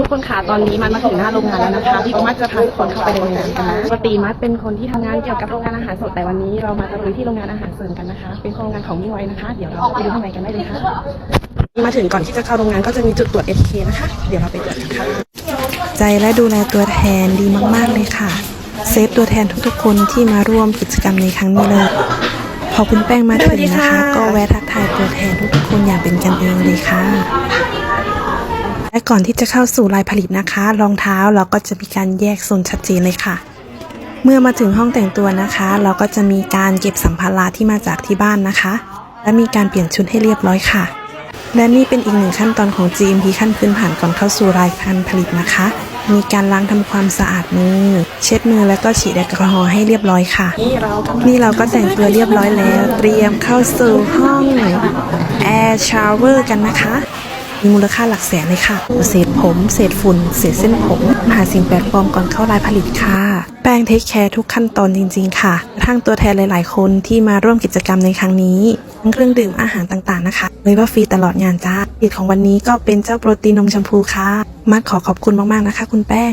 ทุกคนค่ะตอนนี้มันมาถึงหน้าโรงงานแล้วนะคะพี่ก็มักจะพาทุกคนเข้าไปในโรงงานกันนะปกติมัดเป็นคนที่ทำงานเกี่ยวกับโรงงานอาหารสดแต่วันนี้เรามาตะลุยที่โรงงานอาหารเสริมกันนะคะ เป็นโรงงานของมิ่งไว้นะคะ เดี๋ยวเราไปดูข้างในกันได้เลยค่ะมาถึงก่อนที่จะเข้าโรงงานก็จะมีจุดตรวจ ATK นะคะ เดี๋ยวเราไปตรวจกันค่ะใจและดูแลตัวแทนดีมาก ๆ เลยค่ะ เซฟตัวแทนทุกๆ คนที่มาร่วมกิจกรรมในครั้งนี้เลยพอคุณแป้งมาถึงนะคะ ก็แวะทักทายตัวแทนทุกๆคนอย่างเป็นกันเองเลยค่ะ และก่อนที่จะเข้าสู่ลายผลิตนะคะ รองเท้าเราก็จะมีการแยกโซนชัดเจนเลยค่ะ เมื่อมาถึงห้องแต่งตัวนะคะ เราก็จะมีการเก็บสัมภาระที่มาจากที่บ้านนะคะ และมีการเปลี่ยนชุดให้เรียบร้อยค่ะ และนี่เป็นอีกหนึ่งขั้นตอนของ GMP ขั้นพื้นฐานก่อนเข้าสู่รายการผลิตนะคะ มีการล้างทำความสะอาดมือ เช็ดมือแล้วก็ฉีดแอลกอฮอล์ให้เรียบร้อยค่ะ นี่เราก็แต่งตัวเรียบร้อยแล้ว เตรียมเข้าสู่ห้องแอร์ชาวเวอร์กันนะคะ มีมูลค่าหลักแสนเลยค่ะ เศษผม เศษฝุ่น เศษเส้นผมหาสิ่งแปลกปลอมก่อนเข้ารายผลิตค่ะ แป้งเทคแคร์ทุกขั้นตอนจริง ๆ ค่ะ ทั้งตัวแทนหลาย ๆ คนที่มาร่วมกิจกรรมในครั้งนี้ทั้งเครื่องดื่มอาหารต่างๆนะคะเลยว่าฟรีตลอดงานจ้าอีกของวันนี้ก็เป็นเจ้าโปรตีนนมชมพูค่ะ มาขอขอบคุณมากๆนะคะ คุณแป้ง